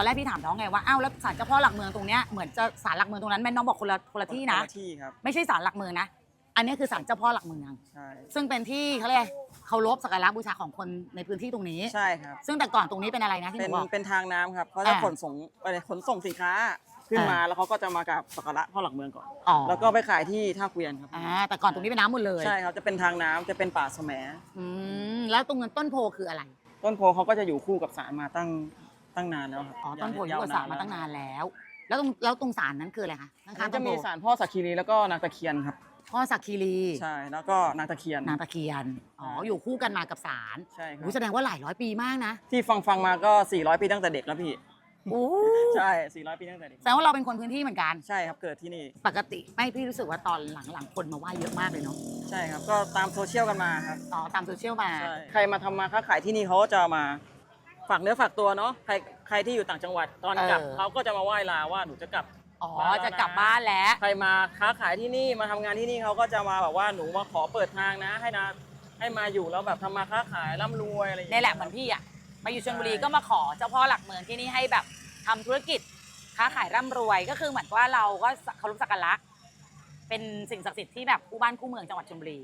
กพี่ถามน้องไงว่าอ้าวแล้วศาลเจ้าพ่อหลักเมืองตรงเนี้ยเหมือนจะศาลหลักเมืองตรงนั้นแม่น้องบอกคนละคนละที่นะ คที่ครับไม่ใช่ศาลหลักเมืองนะ อันนี้คือศาลเจ้าพ่อหลักเมือง ใช่ซึ่งเป็นที่เขาเรียกเคารพสักการะบูชาของคนในพื้นที่ตรงนี้ ใช่ครับ ซึ่งแต่ก่อนตรงนี้เป็นอะไรนะที่หเป็นนูบอก เป็นทางน้ำครับเขาจะอ่าขนส่งอะไรขนส่งสินค้าขึ้นอ่ามมาแล้วเขาก็จะมากับสักการะพ่อหลักเมืองก่อน อ๋อ แล้วก็ไปขายที่ท่าเกวียนครับอ่าแต่ก่อนตรงนี้เป็นน้ำหมดเลยใช่ครับจะเป็นทางน้ำจะเป็นป่าแสมอืมแล้วตรงนั้นต้นโพคืออะไร ต้นโพเขาก็จะอยู่คู่กับสารมาตั้ง ตั้งนานแล้วครับอ๋อต้นโพยุคศาสตร์มาตั้งนานแล้ว แล้วตรงแล้วตรงศาลนั้นคืออะไรคะข้างมันๆต้จะนโพมีสารพ่อสักคีรีแล้วก็นางตะเคียนครับ พ่อสักคีรีใช่ แล้วก็นางตะเคียน นางตะเคียนอ๋อใช่อยู่คู่กันมากับศาลใช่ครับอุ๊ยแสดงว่าหลายร้อยปีมากนะที่ฟังฟังมาก็ 400 ปีตั้งแต่เด็กแล้วพี่ โอ้ใช่ 400 ปีตั้งแต่เด็ก แสดงว่าเราเป็นคนพื้นที่เหมือนกัน ใช่ครับ เกิดที่นี่ ปกติไม่พี่รู้สึกว่าตอนหลังๆคนมาไหว้เยอะมากเลยเนาะใช่ครับ ก็ตามโซเชียลกันมาครับอ๋อตามโซเชียลมาใช่ใครมาทำมาค้าขายที่นี่เขาก็จะมา ฝากเนื้อฝากตัวเนาะใครใครที่อยู่ต่างจังหวัดตอนกลับเขาก็จะมาไหว้ลาว่าหนูจะกลับ อ๋อบ้านแล้วนะจะกลับบ้านแล้ว ใครมาค้าขายที่นี่มาทำงานที่นี่เขาก็จะมาแบบว่าหนูมาขอเปิดทางนะ ให้นะให้มาอยู่แล้วแบบทำมาค้าขายร่ำรวยอะไรอย่างนี่เงี้ยแหละเหมือนพี่อะ มาอยู่ชลบุรีใช่ก็มาขอเจ้าพ่อหลักเมืองที่นี่ให้แบบทำธุรกิจค้าขายร่ำรวยก็คือเหมือนว่าเราก็เคารพสักการะเป็นสิ่งศักดิ์สิทธิ์ที่แบบคู่บ้านคู่เมืองจังหวัดชลบุรี